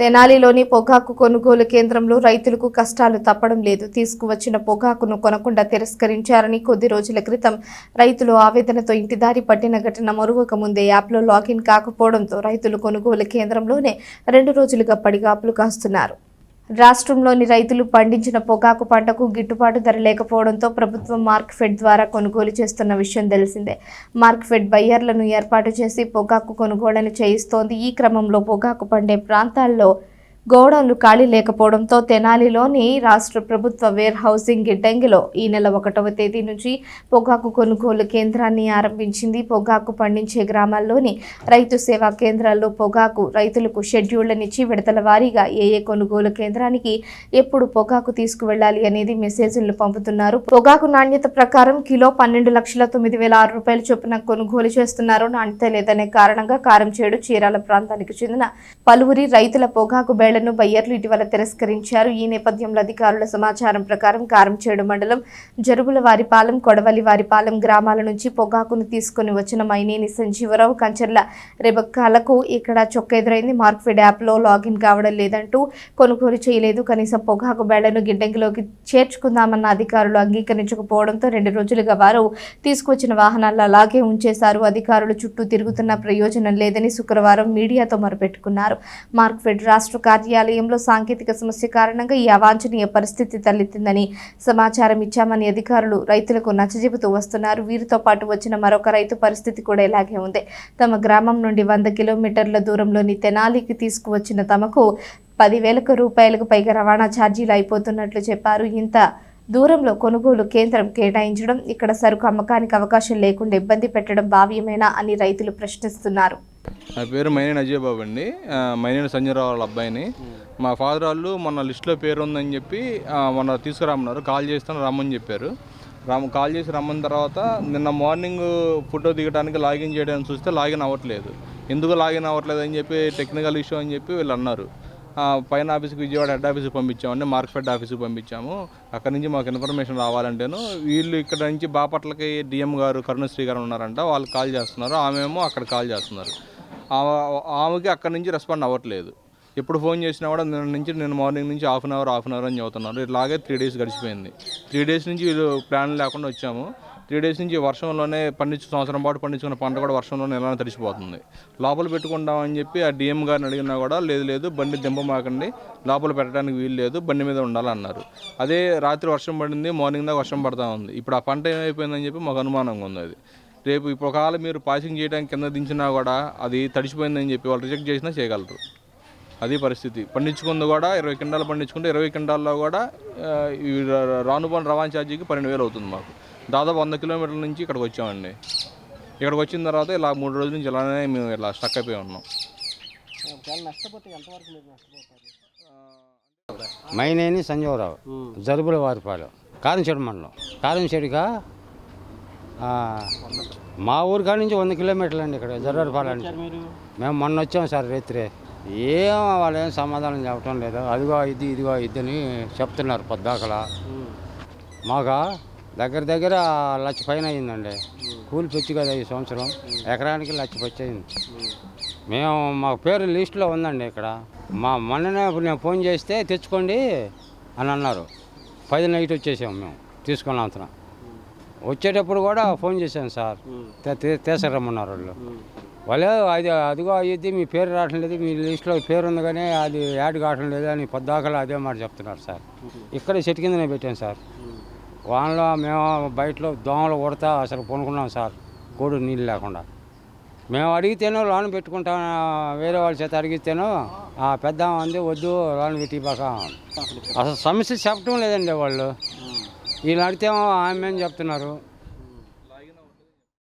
తెనాలిలోని పొగాకు కొనుగోలు కేంద్రంలో రైతులకు కష్టాలు తప్పడం లేదు. తీసుకువచ్చిన పొగాకును కొనకుండా తిరస్కరించారని కొద్ది రోజుల క్రితం రైతులు ఆవేదనతో ఇంటిదారి పట్టిన ఘటన మరువక ముందే యాప్లో లాగిన్ కాకపోవడంతో రైతులు కొనుగోలు కేంద్రంలోనే రెండు రోజులుగా పడిగాపులు కాస్తున్నారు. రాష్ట్రంలోని రైతులు పండించిన పొగాకు పంటకు గిట్టుబాటు ధర లేకపోవడంతో ప్రభుత్వం మార్క్ఫెడ్ ద్వారా కొనుగోలు చేస్తున్న విషయం తెలిసిందే. మార్క్ఫెడ్ బయ్యర్లను ఏర్పాటు చేసి పొగాకు కొనుగోళ్ళను చేయిస్తోంది. ఈ క్రమంలో పొగాకు పండే ప్రాంతాల్లో గోడౌన్లు ఖాళీ లేకపోవడంతో తెనాలిలోని రాష్ట్ర ప్రభుత్వ వేర్ హౌసింగ్ గిడ్డంగిలో ఈ నెల ఒకటవ తేదీ నుంచి పొగాకు కొనుగోలు కేంద్రాన్ని ఆరంభించింది. పొగాకు పండించే గ్రామాల్లోని రైతు సేవా కేంద్రాల్లో పొగాకు రైతులకు షెడ్యూళ్ళనిచ్చి విడతల వారీగా ఏ ఏ కొనుగోలు కేంద్రానికి ఎప్పుడు పొగాకు తీసుకువెళ్ళాలి అనేది మెసేజ్లను పంపుతున్నారు. పొగాకు నాణ్యత ప్రకారం కిలో పన్నెండు లక్షల తొమ్మిది వేల ఆరు రూపాయల చొప్పున కొనుగోలు చేస్తున్నారు. నాణ్యత లేదనే కారణంగా కారంచేడు చీరాల ప్రాంతానికి చెందిన పలువురి రైతుల పొగాకు బేళ్ళను బయ్యర్లు ఇటీవల తిరస్కరించారు. ఈ నేపథ్యంలో అధికారుల సమాచారం ప్రకారం కారంచేడు మండలం జరుబుల వారిపాలెం కొడవలి వారిపాలెం గ్రామాల నుంచి పొగాకును తీసుకుని వచ్చిన మైనేని సంజీవరావు కంచర్ల రెబక్కాలకు ఇక్కడ చొక్క ఎదురైంది. మార్క్ఫెడ్ యాప్లో లాగిన్ కావడం లేదంటూ కొనుగోలు చేయలేదు. కనీసం పొగాకు బేడను గిడ్డంగిలోకి చేర్చుకుందామన్న అధికారులు అంగీకరించకపోవడంతో రెండు రోజులుగా వారు తీసుకొచ్చిన వాహనాలు అలాగే ఉంచేశారు. అధికారులు చుట్టూ తిరుగుతున్న ప్రయోజనం లేదని శుక్రవారం మీడియాతో మొరపెట్టుకున్నారు. మార్క్ఫెడ్ రాష్ట్ర కార్యాలయంలో సాంకేతిక సమస్య కారణంగా ఈ అవాంఛనీయ పరిస్థితి తలెత్తిందని సమాచారం ఇచ్చామని అధికారులు రైతులకు నచ్చజెబుతూ వస్తున్నారు. వీరితో పాటు వచ్చిన మరొక రైతు పరిస్థితి కూడా ఇలాగే ఉంది. తమ గ్రామం నుండి వంద కిలోమీటర్ల దూరంలోని తెనాలికి తీసుకువచ్చిన తమకు పదివేలకు రూపాయలకు పైగా రవాణా ఛార్జీలు అయిపోతున్నట్లు చెప్పారు. ఇంత దూరంలో కొనుగోలు కేంద్రం కేటాయించడం ఇక్కడ సరుకు అమ్మకానికి అవకాశం లేకుండా ఇబ్బంది పెట్టడం భావ్యమేనా అని రైతులు ప్రశ్నిస్తున్నారు. నా పేరు మైనేని అజయ్ బాబు అండి మైనేని సంజయరావు వాళ్ళ అబ్బాయిని మా ఫాదర్ వాళ్ళు మొన్న లిస్ట్లో పేరు ఉందని చెప్పి మొన్న తీసుకురమ్మన్నారు కాల్ చేస్తాను రమ్మని చెప్పారు. రామ్ కాల్ చేసి రమ్మన్న తర్వాత నిన్న మార్నింగ్ ఫోటో దిగడానికి లాగిన్ చేయడానికి చూస్తే లాగిన్ అవ్వట్లేదు. ఎందుకు లాగిన్ అవ్వట్లేదు అని చెప్పి టెక్నికల్ ఇష్యూ అని చెప్పి వీళ్ళు అన్నారు. పైన ఆఫీస్కి విజయవాడ హెడ్ ఆఫీస్కి పంపించామండి. మార్కెట్ ఆఫీస్కి పంపించాము. అక్కడ నుంచి మాకు ఇన్ఫర్మేషన్ రావాలంటేను వీళ్ళు ఇక్కడ నుంచి బాపట్లకి డిఎం గారు కరుణశ్రీ గారు ఉన్నారంట. వాళ్ళు కాల్ చేస్తున్నారు. ఆమెమో అక్కడ కాల్ చేస్తున్నారు. ఆమెకి అక్కడి నుంచి రెస్పాండ్ అవ్వట్లేదు. ఎప్పుడు ఫోన్ చేసినా కూడా నిన్న నుంచి నేను మార్నింగ్ నుంచి half an hour half an hour అని చదువుతున్నారు ఇలాగే త్రీ డేస్ గడిచిపోయింది. త్రీ డేస్ నుంచి వీళ్ళు ప్లాన్ లేకుండా వచ్చాము. త్రీ డేస్ నుంచి వర్షంలోనే పండించు సంవత్సరం పాటు పండించుకున్న పంట కూడా వర్షంలోనే ఎలా తడిసిపోతుంది లోపల పెట్టుకుంటామని చెప్పి ఆ డిఎం గారిని అడిగినా కూడా లేదు లేదు బండి దింపమాకండి. లోపల పెట్టడానికి వీలు లేదు బండి మీద ఉండాలన్నారు. అదే రాత్రి వర్షం పడింది మార్నింగ్ దాకా వర్షం పడతా ఉంది. ఇప్పుడు ఆ పంట ఏమైపోయిందని చెప్పి మాకు అనుమానంగా ఉంది అది. రేపు ఇప్పుడు ఒకవేళ మీరు పాసింగ్ చేయడానికి కింద దించినా కూడా అది తడిసిపోయిందని చెప్పి వాళ్ళు రిజెక్ట్ చేసినా చేయగలరు. అది పరిస్థితి. పండించుకుంది కూడా ఇరవై కింటాలు పండించుకుంటే ఇరవై కింటాల్లో కూడా ఈ ర- రాను పోను రవాణా ఛార్జీకి పన్నెండు వేలు అవుతుంది మాకు. దాదాపు వంద కిలోమీటర్ల నుంచి ఇక్కడికి వచ్చామండి. ఇక్కడికి వచ్చిన తర్వాత ఇలా మూడు రోజుల నుంచి ఇలానే మేము ఇలా స్టక్ అయిపోయి ఉన్నాం. మైనేని సంజీవరావు జరుబుల వారిపాలెం కారంచేడు మండలం. కారంచేడుగా మా ఊరి కాడ నుంచి వంద కిలోమీటర్లు అండి ఇక్కడ జరువారిపాలెం నుంచి. మీరు? మేము మొన్న వచ్చాం సార్ రైతురే. ఏం వాళ్ళు ఏం సమాధానం చెప్పడం లేదు. అదిగో ఇది ఇదిగో ఇదని చెప్తున్నారు పొద్దాకలా. మాగా దగ్గర దగ్గర లక్ష పైన అయిందండి. కూలి పెచ్చు కదా ఈ సంవత్సరం. ఎకరానికి లక్ష పచ్చి అయింది. మేము మా పేరు లిస్టులో ఉందండి ఇక్కడ. మా మొన్ననే ఇప్పుడు నేను ఫోన్ చేస్తే తెచ్చుకోండి అని అన్నారు. పది నైట్ వచ్చేసాం మేము. తీసుకున్న అంతన వచ్చేటప్పుడు కూడా ఫోన్ చేశాను సార్. తీసుకురమ్మన్నారు వాళ్ళు. వాళ్ళు అది అదిగో అయ్యిద్ది మీ పేరు రావటం లేదు మీ లిస్టులో పేరు ఉంది కానీ అది యాడ్ కావటం లేదు అని పొద్దాకలు అదే మాట చెప్తున్నారు సార్. ఇక్కడ చెట్టు కిందనే పెట్టాను సార్. వానలో మేము బయటలో దోమలు కొడతా అసలు కొనుక్కున్నాం సార్ కోడు నీళ్ళు లేకుండా. మేము అడిగితేనో లోన్ పెట్టుకుంటాం వేరే వాళ్ళ చేత అడిగితేనో ఆ పెద్ద అంది వద్దు లోన్ పెట్టి బాక అసలు సమస్య చెప్పడం లేదండి వాళ్ళు. వీళ్ళు అడిగితేమో ఆమె అని చెప్తున్నారు.